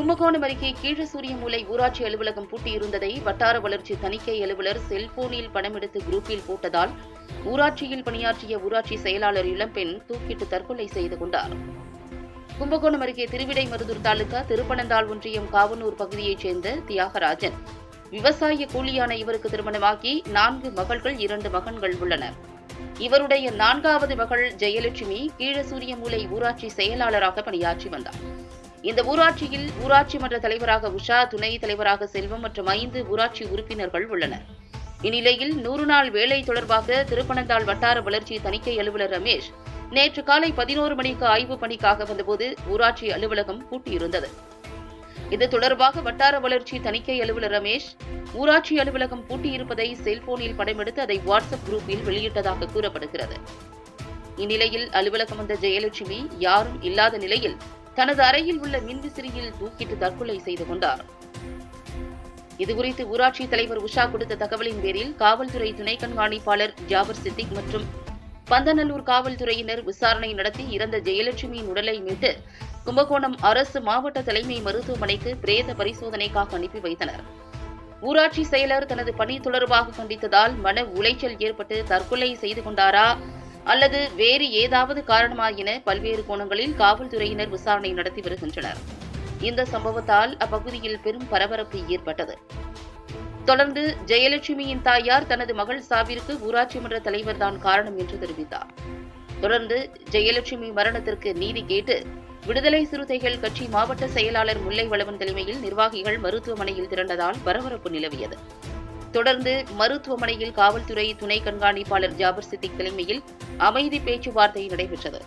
கும்பகோணம் அருகே கீழசூரியமூலை ஊராட்சி அலுவலகம் பூட்டியிருந்ததை வட்டார வளர்ச்சி தணிக்கை அலுவலர் செல்போனில் படம் எடுத்து குரூப்பில் போட்டதால் ஊராட்சியில் பணியாற்றிய ஊராட்சி செயலாளர் இளம்பெண் தூக்கிட்டு தற்கொலை செய்து கொண்டார். கும்பகோணம் அருகே திருவிடைமருதூர் தாலுகா திருப்பனந்தாள் ஒன்றியம் காவனூர் பகுதியைச் சேர்ந்த தியாகராஜன். விவசாய கூலியான இவருக்கு திருமணமாகி நான்கு மகள்கள் இரண்டு மகன்கள் உள்ளனர் இவருடைய நான்காவது மகள் ஜெயலட்சுமி கீழசூரியமூலை ஊராட்சி செயலாளராக பணியாற்றி வந்தார். இந்த ஊராட்சியில் ஊராட்சி மன்ற தலைவராக உஷா துணைத் தலைவராக செல்வம் மற்றும் ஐந்து ஊராட்சி உறுப்பினர்கள் உள்ளனர். இந்நிலையில் நூறு நாள் வேலை தொடர்பாக திருப்பனந்தாள் வட்டார வளர்ச்சி தணிக்கை அலுவலர் ரமேஷ் நேற்று காலை பதினோரு மணிக்கு ஆய்வு பணிக்காக வந்தபோது ஊராட்சி அலுவலகம் பூட்டியிருந்தது. இது தொடர்பாக வட்டார வளர்ச்சி தணிக்கை அலுவலர் ரமேஷ் ஊராட்சி அலுவலகம் பூட்டியிருப்பதை செல்போனில் படமெடுத்து அதை வாட்ஸ்அப் குரூப்பில் வெளியிட்டதாக கூறப்படுகிறது. இந்நிலையில் அலுவலகம் வந்த ஜெயலட்சுமி யாரும் இல்லாத நிலையில் தனது அறையில் உள்ள மின்விசிறியில் தூக்கிட்டு தற்கொலை செய்து கொண்டார். இதுகுறித்து ஊராட்சி தலைவர் உஷா கொடுத்த தகவலின் பேரில் காவல்துறை துணை கண்காணிப்பாளர் ஜாபர் சித்திக் மற்றும் பந்தநல்லூர் காவல்துறையினர் விசாரணை நடத்தி இறந்த ஜெயலட்சுமியின் உடலை மீட்டு கும்பகோணம் அரசு மாவட்ட தலைமை மருத்துவமனைக்கு பிரேத பரிசோதனைக்காக அனுப்பி வைத்தனர். ஊராட்சி செயலர் தனது பணி தொடர்பாக கண்டித்ததால் மன உளைச்சல் ஏற்பட்டு தற்கொலை செய்து கொண்டாரா? அல்லது வேறு ஏதாவது காரணமா என பல்வேறு கோணங்களில் காவல்துறையினர் விசாரணை நடத்தி வருகின்றனர். இந்த சம்பவத்தால் அப்பகுதியில் பெரும் பரபரப்பு ஏற்பட்டது. தொடர்ந்து ஜெயலட்சுமியின் தாயார் தனது மகள் சாவிற்கு ஊராட்சி மன்ற தலைவர் தான் காரணம் என்று தெரிவித்தார். தொடர்ந்து ஜெயலட்சுமி மரணத்திற்கு நீதி கேட்டு விடுதலை சிறுத்தைகள் கட்சி மாவட்ட செயலாளர் முல்லை வளவன் தலைமையில் நிர்வாகிகள் மருத்துவமனையில் திரண்டதால் பரபரப்பு நிலவியது. தொடர்ந்து மருத்துவமனையில் காவல்துறை துணை கண்காணிப்பாளர் ஜாபர் சித்திக் தலைமையில் அமைதி பேச்சுவார்த்தை நடைபெற்றது.